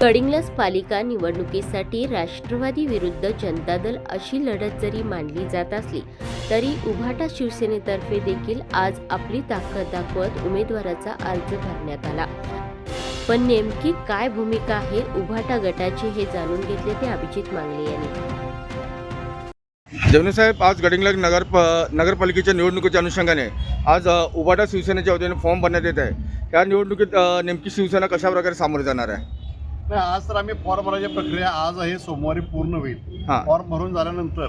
कडिंग्लज पालिका निवडणुकीसाठी राष्ट्रवादी विरुद्ध जनता दल अशी लढत जरी मानली जात असली तरी उभाटा शिवसेनेतर्फे देखील आज आपली ताकद दाखवत उमेदवाराचा अर्ज भरण्यात आला. पण नेमकी काय भूमिका आहे उभाटा गटाची हे जाणून घेतले ते अभिजित मांगले यांनी. जेवणे आज गडिंगलग नगर प- नगरपालिकेच्या निवडणुकीच्या अनुषंगाने आज उभाटा शिवसेनेच्या वतीने फॉर्म भरण्यात येत आहे. त्या निवडणुकीत नेमकी शिवसेना कशा प्रकारे सामोरे जाणार आहे? नाही आज तर आम्ही फॉर्म भरायची प्रक्रिया आज आहे सोमवारी पूर्ण होईल. हां. फॉर्म भरून झाल्यानंतर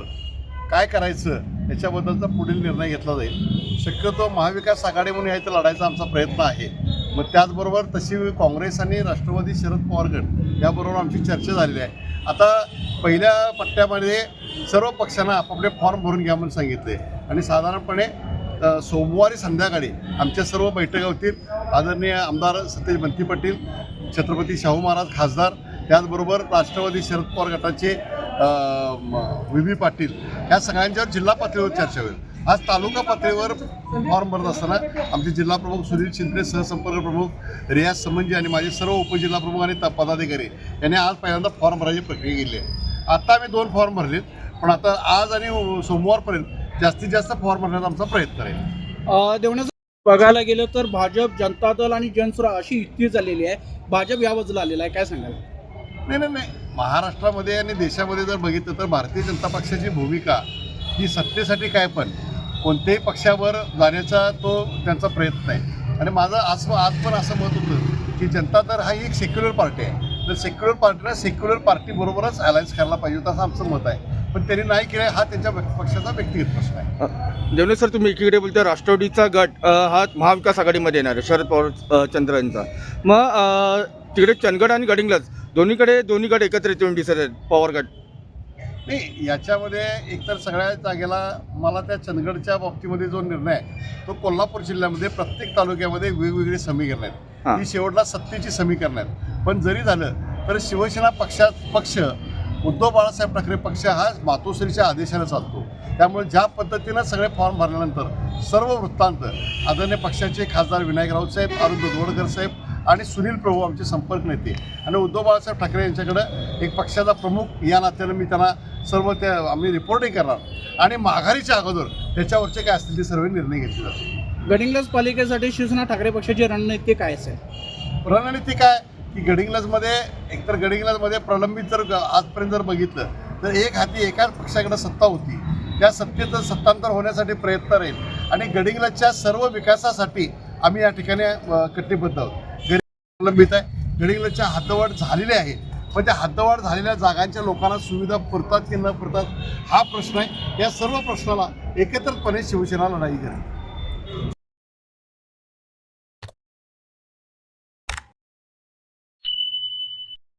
काय करायचं याच्याबद्दलचा पुढील निर्णय घेतला जाईल. शक्यतो महाविकास आघाडी म्हणून यायचं लढायचा आमचा प्रयत्न आहे. मग त्याचबरोबर तशी काँग्रेस आणि राष्ट्रवादी शरद पवार गट याबरोबर आमची चर्चा झालेली आहे. आता पहिल्या पट्ट्यामध्ये सर्व पक्षांना आपापले फॉर्म भरून घ्या म्हणून सांगितले. आणि साधारणपणे सोमवारी संध्याकाळी आमच्या सर्व बैठका होतील. आदरणीय आमदार सतेज बंती पाटील छत्रपती शाहू महाराज खासदार त्याचबरोबर राष्ट्रवादी शरद पवार गटाचे व्ही. व्ही. पाटील. या सगळ्यांच्यावर जिल्हा पातळीवर चर्चा होईल. आज तालुका पातळीवर फॉर्म भरत असताना आमचे जिल्हा प्रमुख सुनील शिंदे सहसंपर्क प्रमुख रियाज समंजी आणि माझे सर्व उपजिल्हा प्रमुख आणि पदाधिकारी यांनी आज पहिल्यांदा फॉर्म भरायची प्रक्रिया केली आहे. आत्ता आम्ही दोन फॉर्म भरलेत पण आता आज आणि सोमवारपर्यंत जास्तीत जास्त फॉर्म भरण्याचा आमचा प्रयत्न आहे. अ, देवण्याचं बघायला गेलं तर भाजप जनता दल आणि जनसुरा अशी युती झालेली आहे. भाजप या बाजूला आलेला आहे. काय सांगाल? नाही नाही नाही. महाराष्ट्रामध्ये आणि देशामध्ये जर बघितलं तर भारतीय जनता पक्षाची भूमिका ही सत्तेसाठी काय पण कोणत्याही पक्षावर जाण्याचा तो त्यांचा प्रयत्न आहे. आणि माझं आज आज पण असं मत होतं की जनता दल हा एक सेक्युलर पार्टी आहे. तर सेक्युलर पार्टीला सेक्युलर पार्टीबरोबरच अलायन्स करायला पाहिजे होतं असं आमचं मत आहे. पण त्यांनी नाही केलं हा त्यांच्या पक्षाचा व्यक्तिगत प्रश्न आहे. जेवणे सर तुम्ही एकीकडे बोलता राष्ट्रवादीचा गट हा महाविकास आघाडीमध्ये येणार आहे शरद पवार चंद्र यांचा. मग तिकडे चंदगड आणि गडिंगलज दोन्हीकडे दोन्ही गट एकत्र येऊन दिसत आहेत पवार गट. नाही याच्यामध्ये एकतर सगळ्या जागेला मला त्या चंदगडच्या बाबतीमध्ये जो निर्णय आहे तो कोल्हापूर जिल्ह्यामध्ये प्रत्येक तालुक्यामध्ये वेगवेगळी समीकरणं. आहेत. ही शेवटला सत्तेची समीकरणं आहेत. पण जरी झालं तर शिवसेना पक्षात पक्ष उद्धव बाळासाहेब ठाकरे पक्ष हा मातोश्रीच्या आदेशाने चालतो. त्यामुळे ज्या पद्धतीनं सगळे फॉर्म भरल्यानंतर सर्व वृत्तांत आदरणीय पक्षाचे खासदार विनायक राऊत साहेब अरुण दुधवडकर साहेब आणि सुनील प्रभू आमचे संपर्क नेते आणि उद्धव बाळासाहेब ठाकरे यांच्याकडं एक पक्षाचा प्रमुख या नात्यानं मी त्यांना सर्व त्या आम्ही रिपोर्टिंग करणार. आणि माघारीच्या अगोदर त्याच्यावरचे काय असतील ते सर्व निर्णय घेतले जातील. गडिंग्लज पालिकेसाठी शिवसेना ठाकरे पक्षाची रणनीती काय असेल? रणनीती काय? की गडिंग्लजमध्ये एकतर गडिंग्लजमध्ये प्रलंबित जर आजपर्यंत जर बघितलं तर एक हाती एकाच पक्षाकडे सत्ता होती. त्या सत्तेचं सत्तांतर होण्यासाठी प्रयत्न राहील. आणि गडिंग्लजच्या सर्व विकासासाठी आम्ही या ठिकाणी कटिबद्ध आहोत. प्रलंबित आहे. गडिंग्लजच्या हद्दवाढ झालेली आहे. पण त्या हद्दवाढ झालेल्या जागांच्या लोकांना सुविधा पुरतात की न पुरतात हा प्रश्न आहे. या सर्व प्रश्नाला एकत्रितपणे शिवसेना लढाई करेल